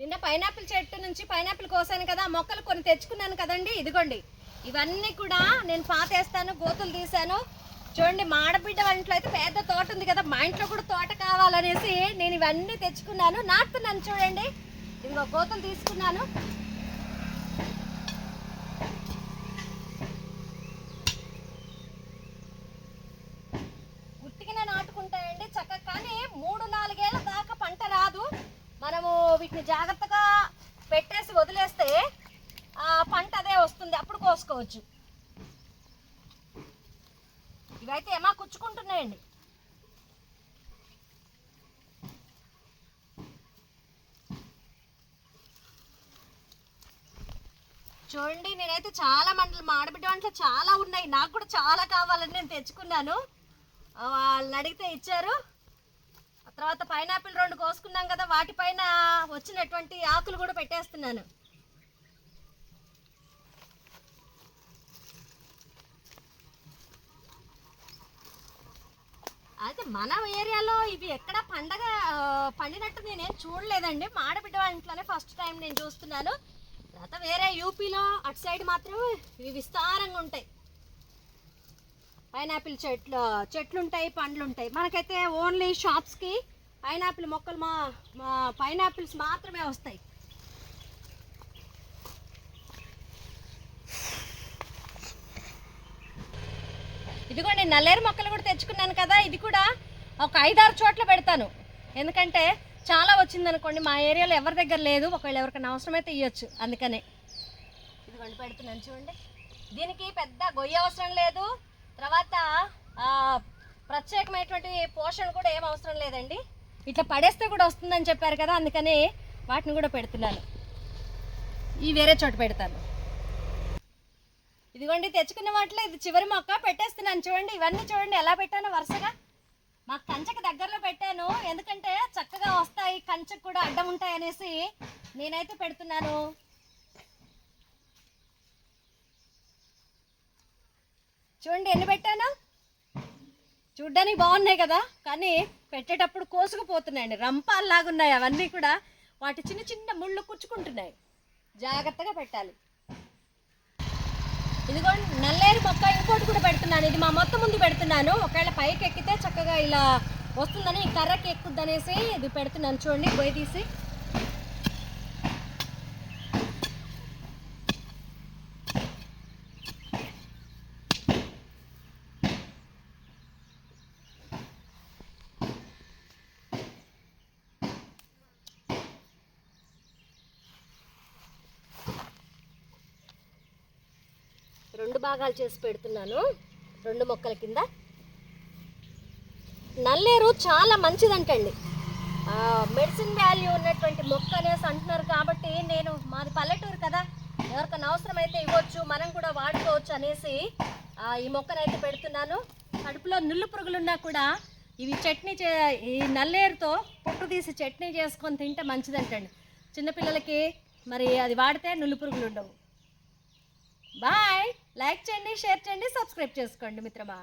నిన్న పైనాపిల్ చెట్టు నుంచి పైనాపిల్ కోసాను కదా మొక్కలు కొన్ని తెచ్చుకున్నాను కదండి ఇదిగోండి. ఇవన్నీ కూడా నేను పాతేస్తాను గోతులు తీశాను. చూడండి మా ఆడబిడ్డ వంటలో అయితే పెద్ద తోట ఉంది కదా మా ఇంట్లో కూడా తోట కావాలనేసి నేను ఇవన్నీ తెచ్చుకున్నాను. నాటుతున్నాను చూడండి. ఇదిగో గోతులు తీసుకున్నాను. దాన్ని జాగ్రత్తగా పెట్టేసి వదిలేస్తే ఆ పంట అదే వస్తుంది. అప్పుడు కోసుకోవచ్చు. ఇవైతే ఏమా కుచ్చుకుంటున్నాయండి. చూడండి నేనైతే చాలా మండలు మా ఆడబిడ్డ వంటలు చాలా ఉన్నాయి. నాకు కూడా చాలా కావాలని నేను తెచ్చుకున్నాను. వాళ్ళని అడిగితే ఇచ్చారు. తర్వాత పైనాపిల్ రెండు కోసుకున్నాం కదా వాటిపైన వచ్చినటువంటి ఆకులు కూడా పెట్టేస్తున్నాను. అయితే మన ఏరియాలో ఇవి ఎక్కడ పండగ పండినట్టు నేనేం చూడలేదండి. మాడబిడ్డ వాళ్ళ ఇంట్లోనే ఫస్ట్ టైం నేను చూస్తున్నాను. తర్వాత వేరే యూపీలో అటు సైడ్ మాత్రం ఇవి విస్తారంగా ఉంటాయి. పైనాపిల్ చెట్లు చెట్లుంటాయి పండ్లుంటాయి. మనకైతే ఓన్లీ షాప్స్కి పైనాపిల్ మొక్కలు మా మా పైనాపిల్స్ మాత్రమే వస్తాయి. ఇదిగోండి నల్లేరు మొక్కలు కూడా తెచ్చుకున్నాను కదా ఇది కూడా ఒక ఐదారు చోట్ల పెడతాను. ఎందుకంటే చాలా వచ్చింది అనుకోండి మా ఏరియాలో ఎవరి దగ్గర లేదు ఒకవేళ ఎవరికైనా అవసరమైతే ఇవ్వచ్చు అందుకనే. ఇదిగోండి పెడుతున్నాను చూడండి. దీనికి పెద్ద గొయ్యి అవసరం లేదు. తర్వాత ప్రత్యేకమైనటువంటి పోషణ కూడా ఏం అవసరం లేదండి. ఇట్లా పడేస్తే కూడా వస్తుందని చెప్పారు కదా అందుకని వాటిని కూడా పెడుతున్నాను. ఈ వేరే చోట పెడతాను. ఇదిగోండి తెచ్చుకున్న వాటిలో ఇది చివరి మొక్క పెట్టేస్తున్నాను. చూడండి ఇవన్నీ చూడండి ఎలా పెట్టానో వరుసగా. మా కంచెకి దగ్గరలో పెట్టాను. ఎందుకంటే చక్కగా వస్తాయి కంచెకు కూడా అడ్డం ఉంటాయనేసి నేనైతే పెడుతున్నాను. చూడండి ఎన్ని పెట్టాను? చూడ్డానికి బాగున్నాయి కదా కానీ పెట్టేటప్పుడు కోసుకుపోతున్నాయండి. రంపాల్లాగా ఉన్నాయి అవన్నీ కూడా వాటి చిన్న చిన్న ముళ్ళు కుచ్చుకుంటున్నాయి. జాగ్రత్తగా పెట్టాలి. ఇదిగోండి నల్లేరు మొక్క ఇంకోటి కూడా పెడుతున్నాను. ఇది మా మొత్తం ముందు పెడుతున్నాను. ఒకవేళ పైకి ఎక్కితే చక్కగా ఇలా వస్తుందని కర్రకి ఎక్కుద్ది అనేసి ఇది పెడుతున్నాను. చూడండి పోయి తీసి. రెండు భాగాలు చేసి పెడుతున్నాను. రెండు మొక్కల కింద. నల్లేరు చాలా మంచిదంటండి. మెడిసిన్ వాల్యూ ఉన్నటువంటి మొక్క అనేసి అంటున్నారు కాబట్టి నేను మాది పల్లెటూరు కదా. ఎవరికైనా అవసరమైతే ఇవ్వచ్చు మనం కూడా వాడుకోవచ్చు అనేసి ఈ మొక్కనైతే పెడుతున్నాను. కడుపులో నుల్లు పురుగులున్నా కూడా ఇవి చట్నీ చే ఈ నల్లేరుతో పుట్టు తీసి చట్నీ చేసుకొని తింటే మంచిదంటండి. చిన్నపిల్లలకి మరి అది వాడితే నుల్లు పురుగులు ఉండవు. బాయ్! లైక్ చేయండి షేర్ చేయండి సబ్స్క్రైబ్ చేసుకోండి మిత్రమా.